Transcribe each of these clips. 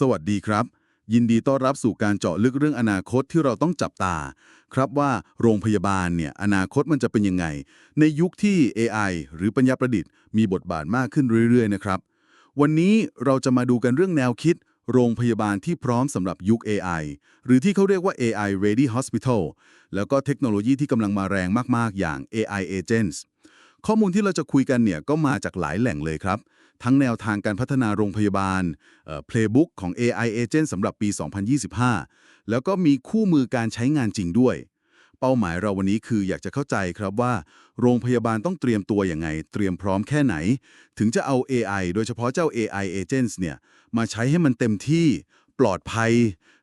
สวัสดีครับ ยินดีต้อนรับสู่การเจาะลึกเรื่องอนาคตที่เราต้องจับตา ครับว่าโรงพยาบาลเนี่ยอนาคตมันจะเป็นยังไง ในยุคที่ AI หรือปัญญาประดิษฐ์มีบทบาทมากขึ้นเรื่อยๆนะครับ วันนี้เราจะมาดูกันเรื่องแนวคิด โรงพยาบาลที่พร้อมสำหรับยุค AI หรือที่เขาเรียกว่า AI ready hospital แล้วก็เทคโนโลยีที่กำลังมาแรงมากๆอย่าง AI agents ข้อมูลที่เราจะคุยกันเนี่ยก็มาจากหลายแหล่งเลยครับ ทั้งแนวทางการพัฒนาโรงพยาบาลเอ่อ playbook ของ AI agent สำหรับปี 2025 แล้วก็มีคู่มือการใช้งานจริงด้วย เป้าหมายเราวันนี้คืออยากจะเข้าใจครับว่า โรงพยาบาลต้องเตรียมตัวอย่างไง เตรียมพร้อมแค่ไหน ถึงจะเอา AI โดยเฉพาะเจ้า AI agents เนี่ยมาใช้ให้มันเต็มที่ปลอดภัย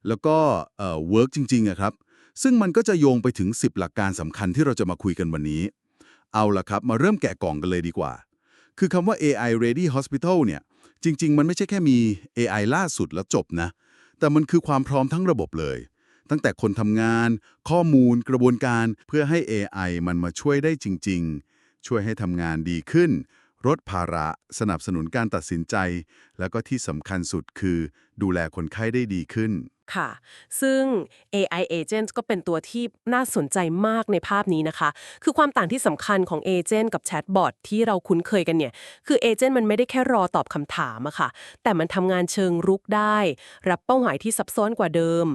แล้วก็เอ่อ work จริงๆครับ ซึ่งมันก็จะโยงไปถึง 10 หลักการสำคัญที่เราจะมาคุยกันวันนี้ เอาละครับ มาเริ่มแกะกล่องกันเลยดีกว่า คือคำว่า AI ready hospital เนี่ยจริง ๆ มันไม่ใช่แค่มี AI ล่าสุดแล้วจบนะ แต่มันคือความพร้อมทั้งระบบเลย ตั้งแต่คนทำงาน ข้อมูลกระบวนการเพื่อให้ AI มันมาช่วยได้จริง ๆ ช่วยให้ทำงานดีขึ้นลดภาระสนับสนุนการตัดสินใจ แล้วก็ที่สำคัญสุดคือ ดูแลคนไข้ได้ดีขึ้น ค่ะ ซึ่ง AI agent ก็เป็นตัวที่น่าสนใจมากในภาพนี้นะคะ คือความต่างที่สำคัญของ agent กับ chatbot ที่เราคุ้นเคยกันเนี่ย คือ agent มันไม่ได้แค่รอตอบคำถามอะค่ะ แต่มันทำงานเชิงรุกได้ รับเป้าหมายที่ซับซ้อนกว่าเดิม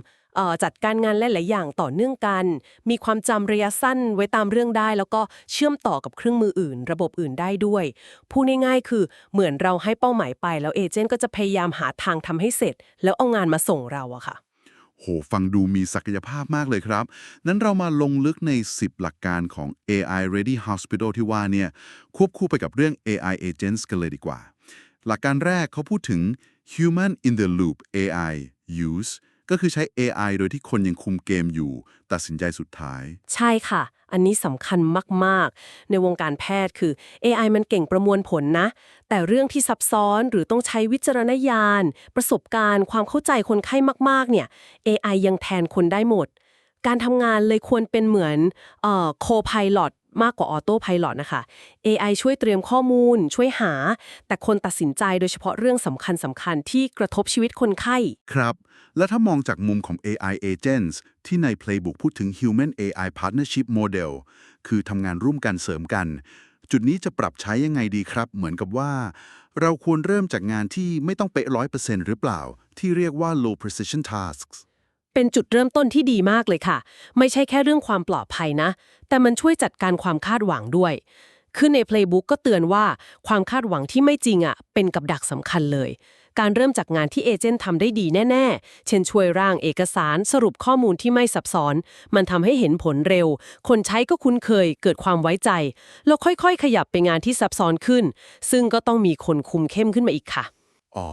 จัดการงานหลายๆอย่างต่อเนื่องกัน มีความจำระยะสั้นไว้ตามเรื่องได้ แล้วก็เชื่อมต่อกับเครื่องมืออื่น ระบบอื่นได้ด้วยพูดง่ายๆ คือเหมือนเราให้เป้าหมายไป แล้วเอเจนต์ก็จะพยายามหาทางทำให้เสร็จ แล้วเอางานมาส่งเราอะค่ะโหฟังดูมีศักยภาพมากเลยครับ นั้นเรามาลงลึกใน 10 หลักการของ AI Ready Hospital ที่ว่าเนี่ย ควบคู่ไปกับเรื่อง AI Agents กันเลยดีกว่า หลักการแรกเขาพูดถึง Human in the Loop AI Use ก็คือใช้ AI โดยที่คนยังคุมเกมอยู่ ตัดสินใจสุดท้าย ใช่ค่ะ อันนี้สำคัญมาก ๆ ในวงการแพทย์คือ AI มันเก่งประมวลผลนะ แต่เรื่องที่ซับซ้อนหรือต้องใช้วิจารณญาณ ประสบการณ์ ความเข้าใจคนไข้มาก ๆ เนี่ย AI ยังแทนคนได้หมด การทำงานเลยควรเป็นเหมือนเอ่อ co-pilot มากกว่า auto pilot นะคะ AI ช่วยเตรียมข้อมูล ช่วยหา แต่คนตัดสินใจโดยเฉพาะเรื่องสำคัญสำคัญๆที่กระทบชีวิตคนไข้ ครับ และถ้ามองจากมุมของ AI Agents ที่ใน Playbook พูดถึง Human AI Partnership Model คือทำงานร่วมกันเสริมกัน จุดนี้จะปรับใช้ยังไงดีครับ เหมือนกับว่า เราควรเริ่มจากงานที่ไม่ต้องเป๊ะร้อยเปอร์เซ็นต์หรือเปล่า ที่เรียกว่า low precision tasks เป็นจุดเริ่มต้นที่ดีมากเลยค่ะ ไม่ใช่แค่เรื่องความปลอดภัยนะ แต่มันช่วยจัดการความคาดหวังด้วย คือใน Playbook ก็เตือนว่าความคาดหวังที่ไม่จริงอะเป็นกับดักสำคัญเลย การเริ่มจากงานที่เอเจนต์ทำได้ดีแน่ ๆ เช่นช่วยร่างเอกสารสรุปข้อมูลที่ไม่ซับซ้อน มันทำให้เห็นผลเร็ว คนใช้ก็คุ้นเคยเกิดความไว้ใจ แล้วค่อยๆ ขยับไปงานที่ซับซ้อนขึ้น ซึ่งก็ต้องมีคนคุมเข้มขึ้นมาอีกค่ะ อ๋อ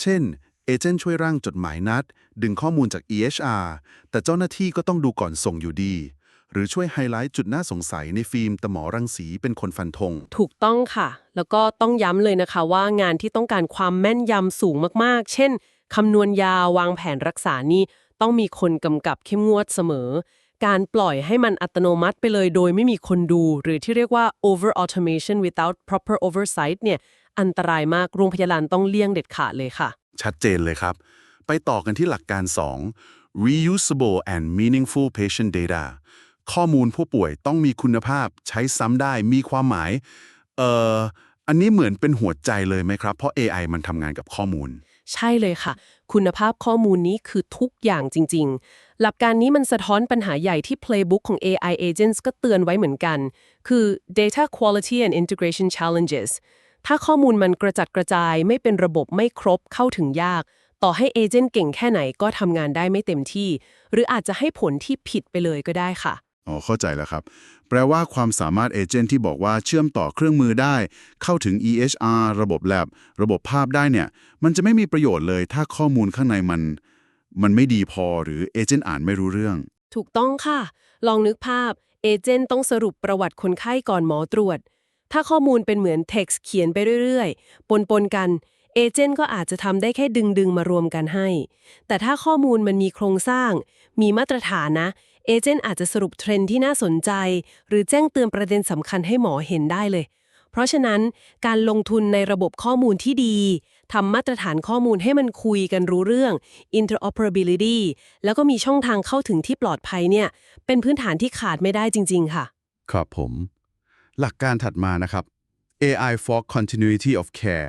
เช่นเอเจนต์ช่วยร่างจดหมายนัด ดึงข้อมูลจาก EHR แต่เจ้าหน้าที่ก็ต้องดูก่อนส่งอยู่ดี หรือช่วยไฮไลท์จุดน่าสงสัยในฟิล์มตหมอรังสีเป็นคนฟันธง ถูกต้องค่ะ แล้วก็ต้องย้ำเลยนะคะว่างานที่ต้องการความแม่นยำสูงมากๆ เช่นคำนวณยาวางแผนรักษานี่ต้องมีคนกำกับเข้มงวดเสมอ การปล่อยให้มันอัตโนมัติไปเลยโดยไม่มีคนดู หรือที่เรียกว่า over automation without proper oversight เนี่ยอันตรายมากโรงพยาบาลต้องเลี่ยงเด็ดขาดเลยค่ะ ชัดเจนเลยครับ ไปต่อกันที่หลักการ 2 reusable and meaningful patient data ข้อมูลผู้ป่วยต้องมีคุณภาพใช้ซ้ำได้มีความหมายเอ่ออันนี้เหมือนเป็นหัวใจเลยไหมครับ เพราะ AI มันทำงานกับข้อมูล ใช่เลยค่ะ คุณภาพข้อมูลนี้คือทุกอย่างจริง ๆ หลักการนี้มันสะท้อนปัญหาใหญ่ที่ Playbook ของ AI Agents ก็เตือนไว้เหมือนกัน คือ data quality and integration challenges ถ้าข้อมูลมันกระจัดกระจายไม่เป็นระบบไม่ครบเข้าถึงยาก ต่อให้เอเจนต์เก่งแค่ไหนก็ทำงานได้ไม่เต็มที่ หรืออาจจะให้ผลที่ผิดไปเลยก็ได้ค่ะ อ๋อเข้าใจแล้วครับ แปลว่าความสามารถเอเจนต์ที่บอกว่าเชื่อมต่อเครื่องมือได้ เข้าถึง EHR ระบบ Lab ระบบภาพได้เนี่ย มันจะไม่มีประโยชน์เลย ถ้าข้อมูลข้างในมัน มันไม่ดีพอหรือเอเจนต์อ่านไม่รู้เรื่อง ถูกต้องค่ะ ลองนึกภาพเอเจนต์ต้องสรุปประวัติคนไข้ก่อนหมอตรวจ ถ้าข้อมูลเป็นเหมือนเท็กซ์เขียนไปเรื่อยๆ ปนๆกันเอเจนต์ก็อาจจะทำได้แค่ดึงๆมารวมกันให้ แต่ถ้าข้อมูลมันมีโครงสร้าง มีมาตรฐานนะ เอเจนต์อาจจะสรุปเทรนด์ที่น่าสนใจ หรือแจ้งเตือนประเด็นสำคัญให้หมอเห็นได้เลย เพราะฉะนั้นการลงทุนในระบบข้อมูลที่ดีทำมาตรฐานข้อมูลให้มันคุยกันรู้เรื่อง interoperability แล้วก็มีช่องทางเข้าถึงที่ปลอดภัยเนี่ย เป็นพื้นฐานที่ขาดไม่ได้จริง ๆ ค่ะ ครับผม หลักการถัดมานะครับ AI for continuity of care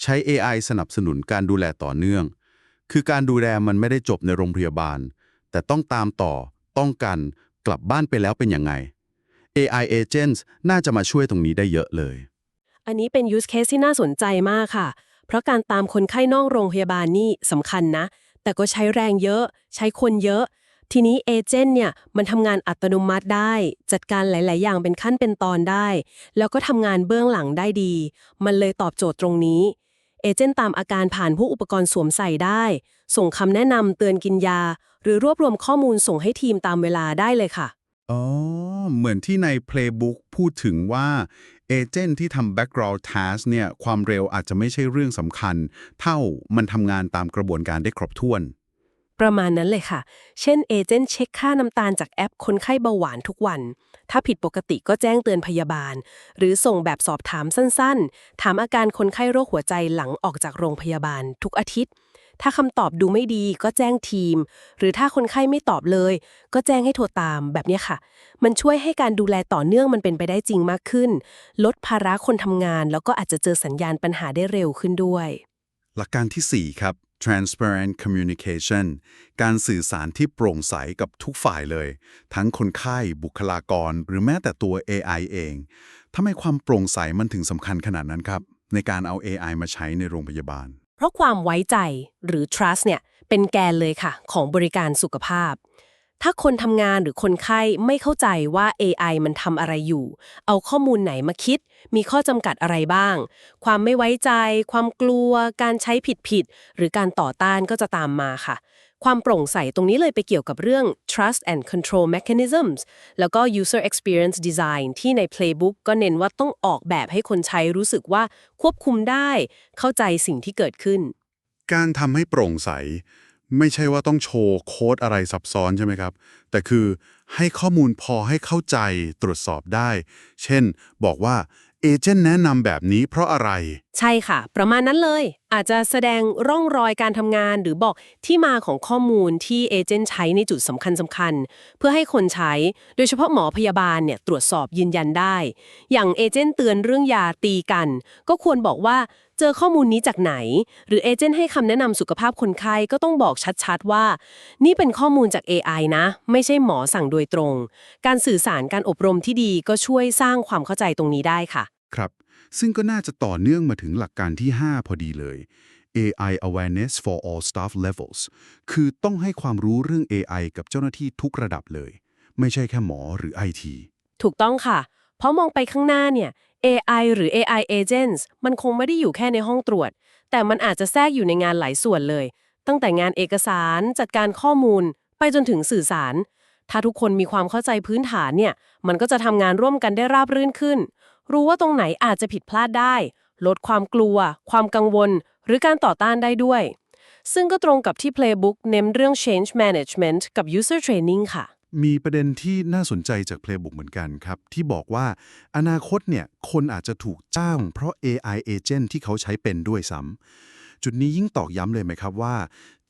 ใช้ AI สนับสนุนการดูแลต่อเนื่อง คือการดูแลมันไม่ได้จบในโรงพยาบาล แต่ต้องตามต่อ ต้องกันกลับบ้านไปแล้วเป็นยังไง AI agents น่าจะมาช่วยตรงนี้ได้เยอะเลย อันนี้เป็น use case ที่น่าสนใจมากค่ะ เพราะการตามคนไข้นอกโรงพยาบาลนี่สำคัญนะ แต่ก็ใช้แรงเยอะ ใช้คนเยอะ ทีนี้เอเจนต์เนี่ยมันทำงานอัตโนมัติได้ จัดการหลาย ๆ อย่างเป็นขั้นเป็นตอนได้ แล้วก็ทำงานเบื้องหลังได้ดี มันเลยตอบโจทย์ตรงนี้เอเจนต์ตามอาการผ่านพวกอุปกรณ์สวมใส่ได้ ส่งคำแนะนำเตือนกินยา หรือรวบรวมข้อมูลส่งให้ทีมตามเวลาได้เลยค่ะ อ๋อ เหมือนที่ใน Playbook พูดถึงว่าเอเจนต์ที่ทำ background task เนี่ยความเร็วอาจจะไม่ใช่เรื่องสำคัญ เท่ามันทำงานตามกระบวนการได้ครบถ้วน ประมาณนั้นเลยค่ะ เช่นเอเจนต์เช็คค่าน้ำตาลจากแอปคนไข้เบาหวานทุกวัน ถ้าผิดปกติก็แจ้งเตือนพยาบาล หรือส่งแบบสอบถามสั้นๆ ถามอาการคนไข้โรคหัวใจหลังออกจากโรงพยาบาลทุกอาทิตย์ ถ้าคำตอบดูไม่ดีก็แจ้งทีม หรือถ้าคนไข้ไม่ตอบเลย ก็แจ้งให้โทรตามแบบนี้ค่ะ มันช่วยให้การดูแลต่อเนื่องมันเป็นไปได้จริงมากขึ้น ลดภาระคนทำงาน แล้วก็อาจจะเจอสัญญาณปัญหาได้เร็วขึ้นด้วย หลักการทีสี่4 ครับ transparent communication การสื่อสารที่โปร่งใสกับทุกฝ่ายเลย ทั้งคนไข้บุคลากร หรือแม้แต่ตัว AI เองทำไมความโปร่งใสมันถึงสำคัญขนาดนั้นครับ ในการเอา AI มาใช้ในโรงพยาบาล เพราะความไว้ใจหรือ trust เนี่ยเป็นแกนเลยค่ะ ของบริการสุขภาพ ถ้าคนทำงานหรือคนไข้ไม่เข้าใจว่า AI มันทำอะไรอยู่ เอาข้อมูลไหนมาคิด มีข้อจำกัดอะไรบ้าง ความไม่ไว้ใจ ความกลัว การใช้ผิดผิด หรือการต่อต้านก็จะตามมาค่ะ ความโปร่งใสตรงนี้เลยไปเกี่ยวกับเรื่อง trust and control mechanisms แล้วก็ user experience design ที่ใน playbook ก็เน้นว่าต้องออกแบบให้คนใช้รู้สึกว่าควบคุมได้ เข้าใจสิ่งที่เกิดขึ้น การทำให้โปร่งใส ไม่ใช่ว่าต้องโชว์โค้ดอะไรซับซ้อนใช่ไหมครับ แต่คือให้ข้อมูลพอให้เข้าใจตรวจสอบได้ เช่น บอกว่าเอเจนต์แนะนำแบบนี้เพราะอะไรใช่ค่ะ ประมาณนั้นเลย อาจจะแสดงร่องรอยการทำงานหรือบอกที่มาของข้อมูลที่เอเจนต์ใช้ในจุดสำคัญสำคัญ เพื่อให้คนใช้ โดยเฉพาะหมอพยาบาลเนี่ยตรวจสอบยืนยันได้ อย่างเอเจนต์เตือนเรื่องยาตีกัน ก็ควรบอกว่าเจอข้อมูลนี้จากไหน หรือเอเจนต์ให้คำแนะนำสุขภาพคนไข้ก็ต้องบอกชัดๆว่า นี่เป็นข้อมูลจาก AI นะ ไม่ใช่หมอสั่งโดยตรง การสื่อสารการอบรมที่ดีก็ช่วยสร้างความเข้าใจตรงนี้ได้ค่ะ ครับ ซึ่งก็น่าจะต่อเนื่องมาถึงหลักการที่ 5 พอดีเลย AI awareness for all staff levels คือต้องให้ความรู้เรื่อง AI กับเจ้าหน้าที่ทุกระดับเลย ไม่ใช่แค่หมอหรือ IT ถูกต้องค่ะ เพราะมองไปข้างหน้าเนี่ย AI หรือ AI agents มันคงไม่ได้อยู่แค่ในห้องตรวจ แต่มันอาจจะแทรกอยู่ในงานหลายส่วนเลย ตั้งแต่งานเอกสารจัดการข้อมูล ไปจนถึงสื่อสาร ถ้าทุกคนมีความเข้าใจพื้นฐานเนี่ย มันก็จะทำงานร่วมกันได้ราบรื่นขึ้น รู้ว่าตรงไหนอาจจะผิดพลาดได้ ลดความกลัว ความกังวล หรือการต่อต้านได้ด้วย ซึ่งก็ตรงกับที่ Playbook เน้นเรื่อง change management กับ user training ค่ะ มีประเด็นที่น่าสนใจจาก Playbook เหมือนกันครับ ที่บอกว่าอนาคตเนี่ยคนอาจจะถูกจ้างเพราะ AI agent ที่เขาใช้เป็นด้วยซ้ำจุดนี้ยิ่งตอกย้ำเลยไหมครับว่า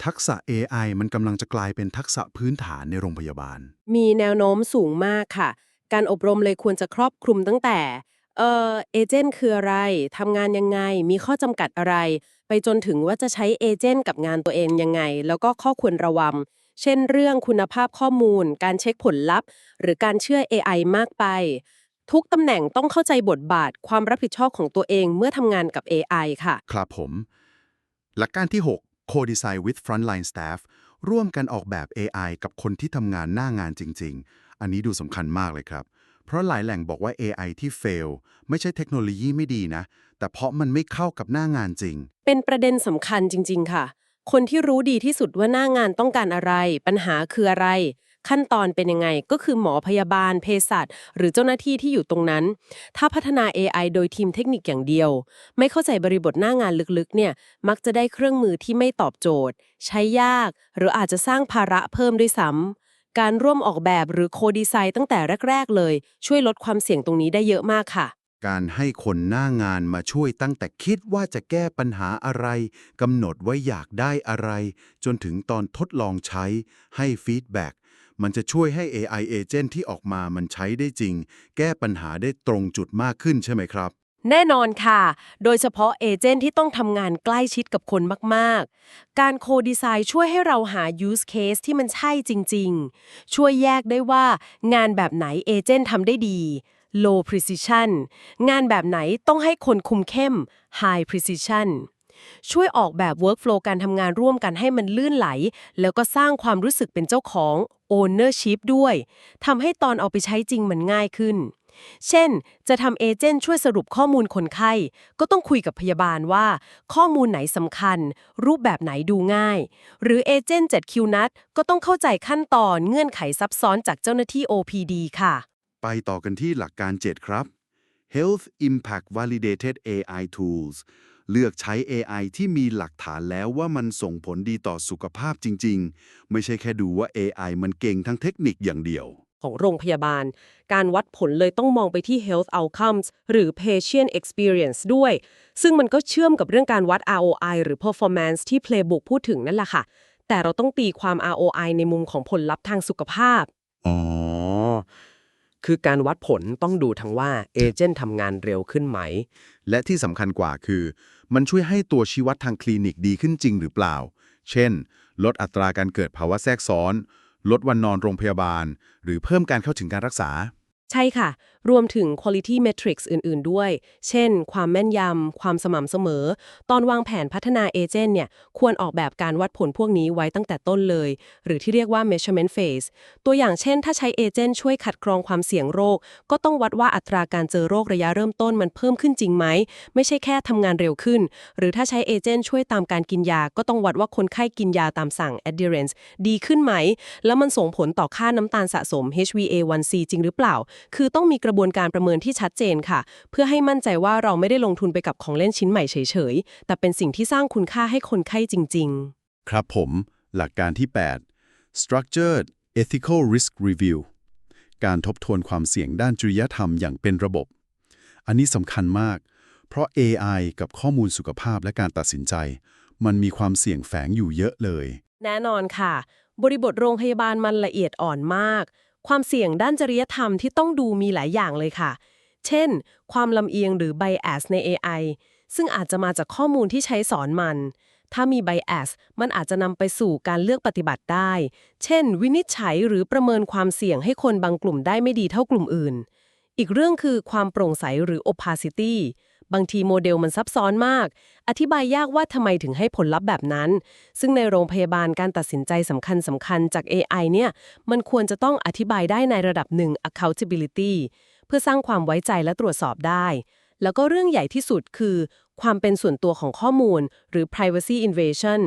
ทักษะ AI มันกำลังจะกลายเป็นทักษะพื้นฐานในโรงพยาบาล มีแนวโน้มสูงมากค่ะ การอบรมเลยควรจะครอบคลุมตั้งแต่ เอ่อเอเจนต์คืออะไรทำงานยังไง มีข้อจำกัดอะไร ไปจนถึงว่าจะใช้เอเจนต์กับงานตัวเองยังไง แล้วก็ข้อควรระวัง เช่นเรื่องคุณภาพข้อมูล การเช็คผลลัพธ์ หรือการเชื่อ AI มากไป ทุกตำแหน่งต้องเข้าใจบทบาทความรับผิดชอบของตัวเองเมื่อทำงานกับ AI ค่ะ ครับผม หลักการที่ 6 Co-design with frontline staff ร่วมกันออกแบบ AI กับคนที่ทำงานหน้างานจริง ๆ อันนี้ดูสำคัญมากเลยครับ เพราะหลายแหล่งบอกว่า AI ที่ fail ไม่ใช่เทคโนโลยีไม่ดีนะ แต่เพราะมันไม่เข้ากับหน้างานจริง เป็นประเด็นสำคัญจริง ๆ ค่ะ คนที่รู้ดีที่สุดว่าหน้างานต้องการอะไร ปัญหาคืออะไร ขั้นตอนเป็นยังไงก็คือหมอพยาบาลเภสัชหรือเจ้าหน้าที่ที่อยู่ตรงนั้น ถ้าพัฒนา AI โดยทีมเทคนิคอย่างเดียว ไม่เข้าใจบริบทหน้างานลึกๆ เนี่ย มักจะได้เครื่องมือที่ไม่ตอบโจทย์ ใช้ยาก หรืออาจจะสร้างภาระเพิ่มด้วยซ้ำ การร่วมออกแบบหรือโคดีไซน์ตั้งแต่แรก ๆ เลย ช่วยลดความเสี่ยงตรงนี้ได้เยอะมากค่ะ การให้คนหน้างานมาช่วยตั้งแต่คิดว่าจะแก้ปัญหาอะไรกำหนดไว้อยากได้อะไร จนถึงตอนทดลองใช้ให้ฟีดแบ็กมันจะช่วยให้ AI agent ที่ออกมามันใช้ได้จริง แก้ปัญหาได้ตรงจุดมากขึ้นใช่ไหมครับ แน่นอนค่ะ โดยเฉพาะเอเจนต์ที่ต้องทำงานใกล้ชิดกับคนมากๆ การโคดีไซน์ช่วยให้เราหา use case ที่มันใช่จริง ๆ ช่วยแยกได้ว่างานแบบไหนเอเจนต์ทำได้ดี low precision งานแบบไหนต้องให้คนคุมเข้ม high precision ช่วยออกแบบ workflow การทำงานร่วมกันให้มันลื่นไหล แล้วก็สร้างความรู้สึกเป็นเจ้าของ ownership ด้วยทำให้ตอนเอาไปใช้จริงมันง่ายขึ้น เช่น จะทำเอเจนต์ช่วยสรุปข้อมูลคนไข้ ก็ต้องคุยกับพยาบาลว่า ข้อมูลไหนสำคัญ รูปแบบไหนดูง่าย หรือเอเจนต์7คิวนัดก็ต้องเข้าใจขั้นตอนเงื่อนไขซับซ้อนจากเจ้าหน้าที่ OPD ค่ะ ไปต่อกันที่หลักการ 7 ครับ Health Impact Validated AI Tools เลือกใช้ AI ที่มีหลักฐานแล้วว่ามันส่งผลดีต่อสุขภาพจริง ๆ ไม่ใช่แค่ดูว่า AI มันเก่งทั้งเทคนิคอย่างเดียว ของโรงพยาบาล การวัดผลเลยต้องมองไปที่ health outcomes หรือ patient experience ด้วย ซึ่งมันก็เชื่อมกับเรื่องการวัด ROI หรือ performance ที่ playbook พูดถึงนั่นแหละค่ะ แต่เราต้องตีความ ROI ในมุมของผลลัพธ์ทางสุขภาพ อ๋อ คือการวัดผลต้องดูทั้งว่าเอเจนต์ทำงานเร็วขึ้นไหม และที่สำคัญกว่าคือ มันช่วยให้ตัวชี้วัดทางคลินิกดีขึ้นจริงหรือเปล่า เช่น ลดอัตราการเกิดภาวะแทรกซ้อน ลดวันนอนโรงพยาบาล หรือเพิ่มการเข้าถึงการรักษา ใช่ค่ะรวมถึง quality metrics อื่น ๆ ด้วย เช่น ความแม่นยำ ความสม่ำเสมอ ตอนวางแผนพัฒนาเอเจนต์เนี่ย ควรออกแบบการวัดผลพวกนี้ไว้ตั้งแต่ต้นเลย หรือที่เรียกว่า measurement phase ตัวอย่างเช่น ถ้าใช้เอเจนต์ช่วยคัดกรองความเสี่ยงโรค ก็ต้องวัดว่าอัตราการเจอโรคระยะเริ่มต้นมันเพิ่มขึ้นจริงไหม ไม่ใช่แค่ทำงานเร็วขึ้น หรือถ้าใช้เอเจนต์ช่วยตามการกินยา ก็ต้องวัดว่าคนไข้กินยาตามสั่ง adherence ดีขึ้นไหม แล้วมันส่งผลต่อค่าน้ำตาลสะสม HbA1c จริงหรือเปล่า คือต้องมีกระบวนการประเมินที่ชัดเจนค่ะ เพื่อให้มั่นใจว่าเราไม่ได้ลงทุนไปกับของเล่นชิ้นใหม่เฉยๆ แต่เป็นสิ่งที่สร้างคุณค่าให้คนไข้จริง ๆ ครับผม หลักการที่ 8 structured ethical risk review การทบทวนความเสี่ยงด้านจริยธรรมอย่างเป็นระบบ อันนี้สำคัญมาก เพราะ AI กับข้อมูลสุขภาพและการตัดสินใจ มันมีความเสี่ยงแฝงอยู่เยอะเลย แน่นอนค่ะ บริบทโรงพยาบาลมันละเอียดอ่อนมาก ความเสี่ยงด้านจริยธรรมที่ต้องดูมีหลายอย่างเลยค่ะ เช่น ความลำเอียงหรือ bias ใน AI ซึ่งอาจจะมาจากข้อมูลที่ใช้สอนมัน ถ้ามี bias มันอาจจะนำไปสู่การเลือกปฏิบัติได้ เช่น วินิจฉัยหรือประเมินความเสี่ยงให้คนบางกลุ่มได้ไม่ดีเท่ากลุ่มอื่น อีกเรื่องคือความโปร่งใสหรือ opacity บางทีโมเดลมันซับซ้อนมาก อธิบายยากว่าทำไมถึงให้ผลลัพธ์แบบนั้น ซึ่งในโรงพยาบาลการตัดสินใจสำคัญสำคัญจาก AI เนี่ย มันควรจะต้องอธิบายได้ในระดับหนึ่ง accountability เพื่อสร้างความไว้ใจและตรวจสอบได้ แล้วก็เรื่องใหญ่ที่สุดคือ ความเป็นส่วนตัวของข้อมูล หรือ privacy invasion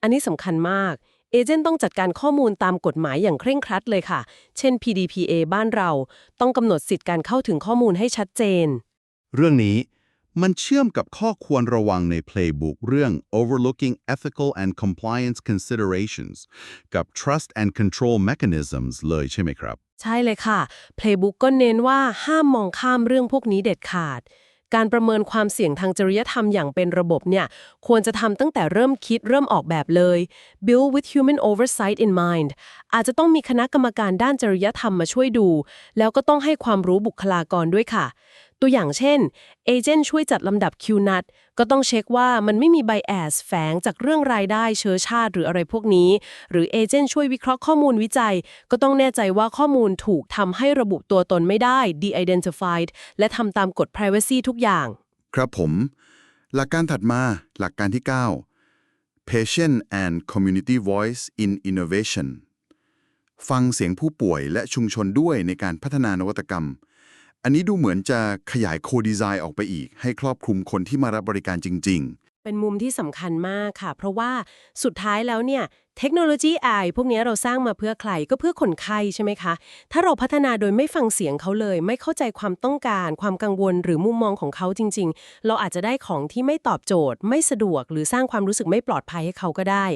อันนี้สำคัญมากเอเจนต์ต้องจัดการข้อมูลตามกฎหมายอย่างเคร่งครัดเลยค่ะ เช่น PDPA บ้านเรา ต้องกำหนดสิทธิ์การเข้าถึงข้อมูลให้ชัดเจน เรื่องนี้ มันเชื่อมกับข้อควรระวังใน Playbook เรื่อง overlooking ethical and compliance considerations กับ trust and control mechanisms เลยใช่ไหมครับ ใช่เลยค่ะ Playbook ก็เน้นว่าห้ามมองข้ามเรื่องพวกนี้เด็ดขาด การประเมินความเสี่ยงทางจริยธรรมอย่างเป็นระบบเนี่ย ควรจะทำตั้งแต่เริ่มคิดเริ่มออกแบบเลย build with human oversight in mind อาจจะต้องมีคณะกรรมการด้านจริยธรรมมาช่วยดู แล้วก็ต้องให้ความรู้บุคลากรด้วยค่ะ ตัวอย่างเช่นเอเจนต์ช่วยจัดลำดับคิวนัดก็ต้องเช็คว่ามันไม่มีไบแอสแฝงจากเรื่องรายได้เชื้อชาติหรืออะไรพวกนี้ หรือเอเจนต์ช่วยวิเคราะห์ข้อมูลวิจัย ก็ต้องแน่ใจว่าข้อมูลถูกทำให้ระบุตัวตนไม่ได้ de-identified และทำตามกฎ privacy ทุกอย่าง ครับผม หลักการถัดมาหลักการที่ 9 patient and community voice in innovation ฟังเสียงผู้ป่วยและชุมชนด้วยในการพัฒนานวัตกรรม อันนี้ดูเหมือนจะขยายโคดีไซน์ออกไปอีก ให้ครอบคลุมคนที่มารับบริการจริงๆ เป็นมุมที่สำคัญมากค่ะ เพราะว่าสุดท้ายแล้วเนี่ยเทคโนโลยีไอพวกนี้เราสร้างมาเพื่อใครก็เพื่อคนไข้ใช่ไหมคะ ถ้าเราพัฒนาโดยไม่ฟังเสียงเขาเลย ไม่เข้าใจความต้องการ ความกังวลหรือมุมมองของเขาจริง ๆ เราอาจจะได้ของที่ไม่ตอบโจทย์ ไม่สะดวก หรือสร้างความรู้สึกไม่ปลอดภัยให้เขาก็ได้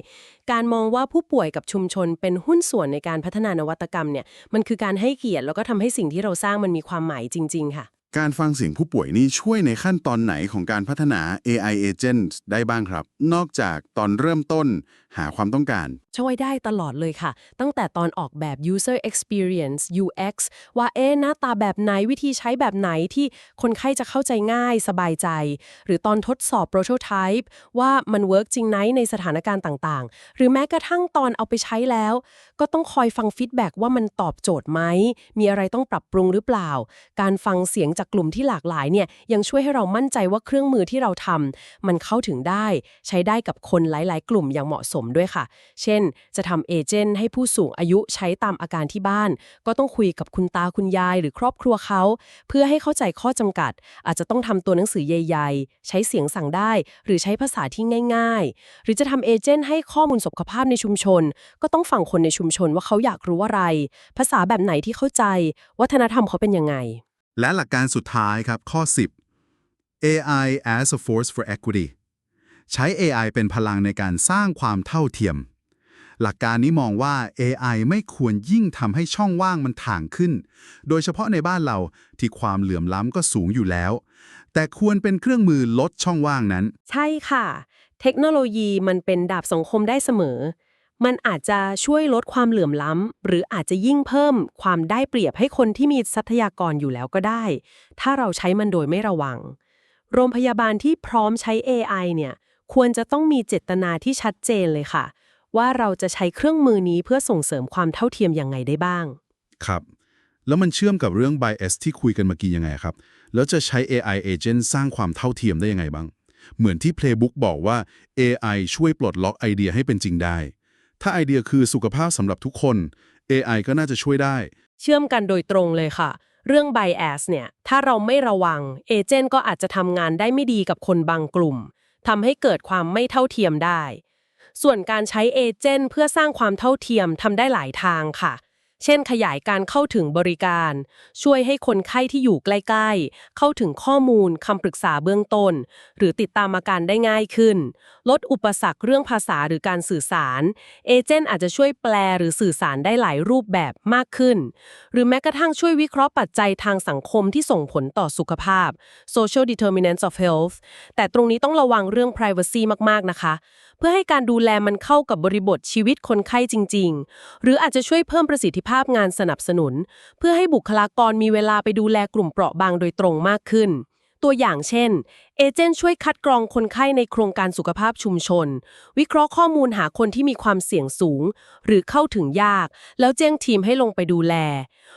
การมองว่าผู้ป่วยกับชุมชนเป็นหุ้นส่วนในการพัฒนานวัตกรรมเนี่ยมันคือการให้เกียรติแล้วก็ทำให้สิ่งที่เราสร้างมันมีความหมายจริง ๆ ค่ะ การฟังเสียงผู้ป่วยนี่ช่วยในขั้นตอนไหนของการพัฒนา AI agent ได้บ้างครับ นอกจากตอนเริ่มต้นหาความต้องการ ช่วยได้ตลอดเลยค่ะ ตั้งแต่ตอนออกแบบ user experience UX ว่าเอ๊ะหน้าตาแบบไหนวิธีใช้แบบไหนที่คนไข้จะเข้าใจง่ายสบายใจ หรือตอนทดสอบ prototype ว่ามันเวิร์กจริงไหมในสถานการณ์ต่างๆ หรือแม้กระทั่งตอนเอาไปใช้แล้ว ก็ต้องคอยฟังฟีดแบ็ว่ามันตอบโจทย์ไหม มีอะไรต้องปรับปรุงหรือเปล่า การฟังเสียงจากกลุ่มที่หลากหลายเนี่ยยังช่วยให้เรามั่นใจว่าเครื่องมือที่เราทำมันเข้าถึงได้ ใช้ได้กับคนหลาย ๆ กลุ่มอย่างเหมาะสมด้วยค่ะ เช่น จะทำเอเจนต์ให้ผู้สูงอายุใช้ตามอาการที่บ้าน ก็ต้องคุยกับคุณตาคุณยายหรือครอบครัวเขา เพื่อให้เข้าใจข้อจำกัด อาจจะต้องทำตัวหนังสือใหญ่ๆ ใช้เสียงสั่งได้ หรือใช้ภาษาที่ง่าย ๆ หรือจะทำเอเจนต์ให้ข้อมูลสุขภาพในชุมชน ก็ต้องฟังคนในชุมชนว่าเขาอยากรู้อะไร ภาษาแบบไหนที่เข้าใจ วัฒนธรรมเขาเป็นยังไง และหลักการสุดท้ายครับข้อ 10 AI as a force for equity ใช้ AI เป็นพลังในการสร้างความเท่าเทียม หลักการนี้มองว่า AI ไม่ควรยิ่งทำให้ช่องว่างมันถ่างขึ้น โดยเฉพาะในบ้านเราที่ความเหลื่อมล้ำก็สูงอยู่แล้ว แต่ควรเป็นเครื่องมือลดช่องว่างนั้น ใช่ค่ะ เทคโนโลยีมันเป็นดาบสังคมได้เสมอ มันอาจจะช่วยลดความเหลื่อมล้ำ หรืออาจจะยิ่งเพิ่มความได้เปรียบให้คนที่มีทรัพยากรอยู่แล้วก็ได้ ถ้าเราใช้มันโดยไม่ระวัง โรงพยาบาลที่พร้อมใช้ AI เนี่ยควรจะต้องมีเจตนาที่ชัดเจนเลยค่ะ ว่าเราจะใช้เครื่องมือนี้เพื่อส่งเสริมความเท่าเทียมยังไงได้บ้าง ครับ แล้วมันเชื่อมกับเรื่อง bias ที่คุยกันเมื่อกี้ยังไงครับ แล้วจะใช้ AI agent สร้างความเท่าเทียมได้ยังไงบ้าง เหมือนที่ Playbook บอกว่า AI ช่วยปลดล็อกไอเดียให้เป็นจริงได้ ถ้าไอเดียคือสุขภาพสำหรับทุกคน AI ก็น่าจะช่วยได้ เชื่อมกันโดยตรงเลยค่ะ เรื่อง bias เนี่ย ถ้าเราไม่ระวังเอเจนต์ก็อาจจะทำงานได้ไม่ดีกับคนบางกลุ่มทำให้เกิดความไม่เท่าเทียมได้ ส่วนการใช้เอเจนต์เพื่อสร้างความเท่าเทียมทำได้หลายทางค่ะ เช่นขยายการเข้าถึงบริการ ช่วยให้คนไข้ที่อยู่ใกล้ๆ เข้าถึงข้อมูลคำปรึกษาเบื้องต้น หรือติดตามอาการได้ง่ายขึ้น ลดอุปสรรคเรื่องภาษาหรือการสื่อสาร เอเจนต์อาจจะช่วยแปลหรือสื่อสารได้หลายรูปแบบมากขึ้น หรือแม้กระทั่งช่วยวิเคราะห์ปัจจัยทางสังคมที่ส่งผลต่อสุขภาพ social determinants of health แต่ตรงนี้ต้องระวังเรื่อง privacy มากๆนะคะ พื่อให้การดูแลมันเข้ากับบริบทชีวิตคนไข้จริง ๆ หรืออาจจะช่วยเพิ่มประสิทธิภาพงานสนับสนุน เพื่อให้บุคลากรมีเวลาไปดูแลกลุ่มเปราะบางโดยตรงมากขึ้น ตัวอย่างเช่น เอเจนต์ช่วยคัดกรองคนไข้ในโครงการสุขภาพชุมชน วิเคราะห์ข้อมูลหาคนที่มีความเสี่ยงสูง หรือเข้าถึงยาก แล้วแจ้งทีมให้ลงไปดูแล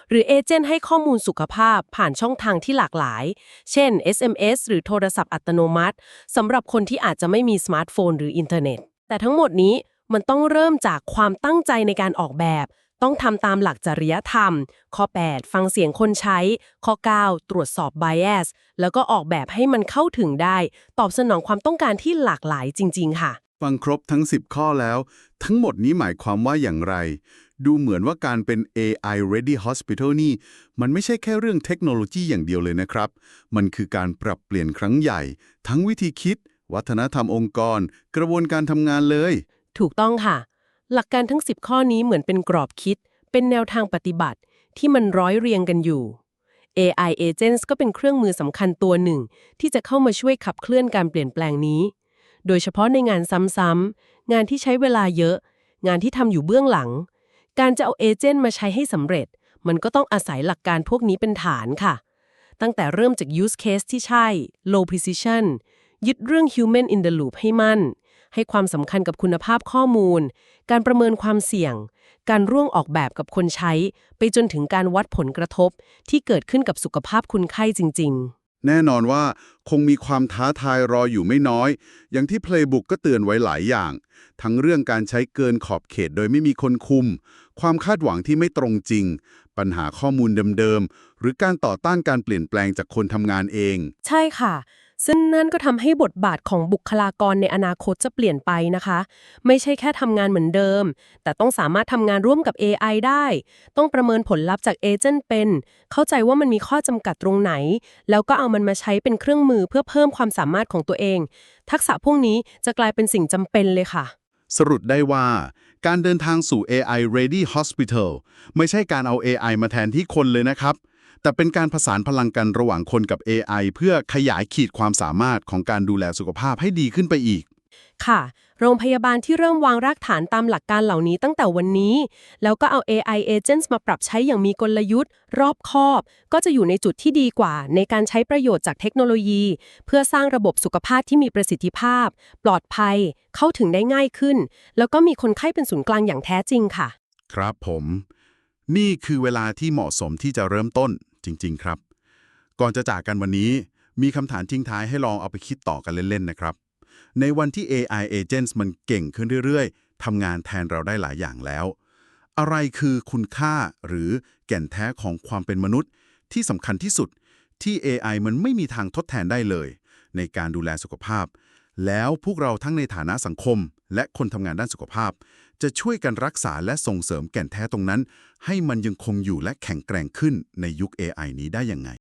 หรือเอเจนต์ให้ข้อมูลสุขภาพผ่านช่องทางที่หลากหลาย เช่น SMS หรือโทรศัพท์อัตโนมัติสำหรับคนที่อาจจะไม่มีสมาร์ทโฟนหรืออินเทอร์เน็ต แต่ทั้งหมดนี้มันต้องเริ่มจากความตั้งใจในการออกแบบ ต้องทำตามหลักจริยธรรม ข้อ 8 ฟังเสียงคนใช้ ข้อ 9 ตรวจสอบ bias แล้วก็ออกแบบให้มันเข้าถึงได้ ตอบสนองความต้องการที่หลากหลายจริง ๆ ค่ะ ฟังครบทั้ง 10 ข้อแล้ว ทั้งหมดนี้หมายความว่าอย่างไร ดูเหมือนว่าการเป็น AI ready hospital นี่ มันไม่ใช่แค่เรื่องเทคโนโลยีอย่างเดียวเลยนะครับ มันคือการปรับเปลี่ยนครั้งใหญ่ ทั้งวิธีคิด วัฒนธรรมองค์กร กระบวนการทำงานเลย ถูกต้องค่ะ หลักการทั้ง 10 ข้อนี้เหมือนเป็นกรอบคิด เป็นแนวทางปฏิบัติที่มันร้อยเรียงกันอยู่ AI agents ก็เป็นเครื่องมือสำคัญตัวหนึ่ง ที่จะเข้ามาช่วยขับเคลื่อนการเปลี่ยนแปลงนี้ โดยเฉพาะในงานซ้ำๆ งานที่ใช้เวลาเยอะ งานที่ทำอยู่เบื้องหลัง การจะเอาเอเจนต์มาใช้ให้สำเร็จ มันก็ต้องอาศัยหลักการพวกนี้เป็นฐานค่ะ ตั้งแต่เริ่มจาก use case ที่ใช่ low precision ยึดเรื่อง human in the loop ให้มั่น ให้ความสำคัญกับคุณภาพข้อมูล การประเมินความเสี่ยง การร่วงออกแบบกับคนใช้ ไปจนถึงการวัดผลกระทบ ที่เกิดขึ้นกับสุขภาพคนไข้จริง ๆแน่นอนว่าคงมีความท้าทายรออยู่ไม่น้อย อย่างที่ Playbook ก็เตือนไว้หลายอย่าง ทั้งเรื่องการใช้เกินขอบเขตโดยไม่มีคนคุม ความคาดหวังที่ไม่ตรงจริง ปัญหาข้อมูลเดิมๆ หรือการต่อต้านการเปลี่ยนแปลงจากคนทำงานเอง ใช่ค่ะ ซึ่งนั่นก็ทำให้บทบาทของบุคลากรในอนาคตจะเปลี่ยนไปนะคะ ไม่ใช่แค่ทำงานเหมือนเดิม แต่ต้องสามารถทำงานร่วมกับ AI ได้ ต้องประเมินผลลัพธ์จากเอเจนต์เป็น เข้าใจว่ามันมีข้อจำกัดตรงไหน แล้วก็เอามันมาใช้เป็นเครื่องมือเพื่อเพิ่มความสามารถของตัวเอง ทักษะพวกนี้จะกลายเป็นสิ่งจำเป็นเลยค่ะ สรุปได้ว่าการเดินทางสู่ AI ready hospital ไม่ใช่การเอา AI มาแทนที่คนเลยนะครับ แต่เป็นการผสานพลังกันระหว่างคนกับ AI เพื่อขยายขีดความสามารถของการดูแลสุขภาพให้ดีขึ้นไปอีก ค่ะ โรงพยาบาลที่เริ่มวางรากฐานตามหลักการเหล่านี้ตั้งแต่วันนี้ แล้วก็เอา AI agents มาปรับใช้อย่างมีกลยุทธ์ รอบคอบ ก็จะอยู่ในจุดที่ดีกว่า ในการใช้ประโยชน์จากเทคโนโลยี เพื่อสร้างระบบสุขภาพที่มีประสิทธิภาพ ปลอดภัย เข้าถึงได้ง่ายขึ้น แล้วก็มีคนไข้เป็นศูนย์กลางอย่างแท้จริงค่ะ ครับผม นี่คือเวลาที่เหมาะสมที่จะเริ่มต้น จริง ๆ ครับ ก่อนจะจากกันวันนี้ มีคำถามทิ้งท้ายให้ลองเอาไปคิดต่อกันเล่น ๆ นะครับ ในวันที่ AI agents มันเก่งขึ้นเรื่อย ๆ ทำงานแทนเราได้หลายอย่างแล้ว อะไรคือคุณค่าหรือแก่นแท้ของความเป็นมนุษย์ ที่สำคัญที่สุดที่ AI มันไม่มีทางทดแทนได้เลย ในการดูแลสุขภาพ แล้วพวกเราทั้งในฐานะสังคม และคนทำงานด้านสุขภาพ จะช่วยกันรักษาและส่งเสริมแก่นแท้ตรงนั้น ให้มันยังคงอยู่และแข็งแกร่งขึ้นในยุค AI นี้ได้ยังไง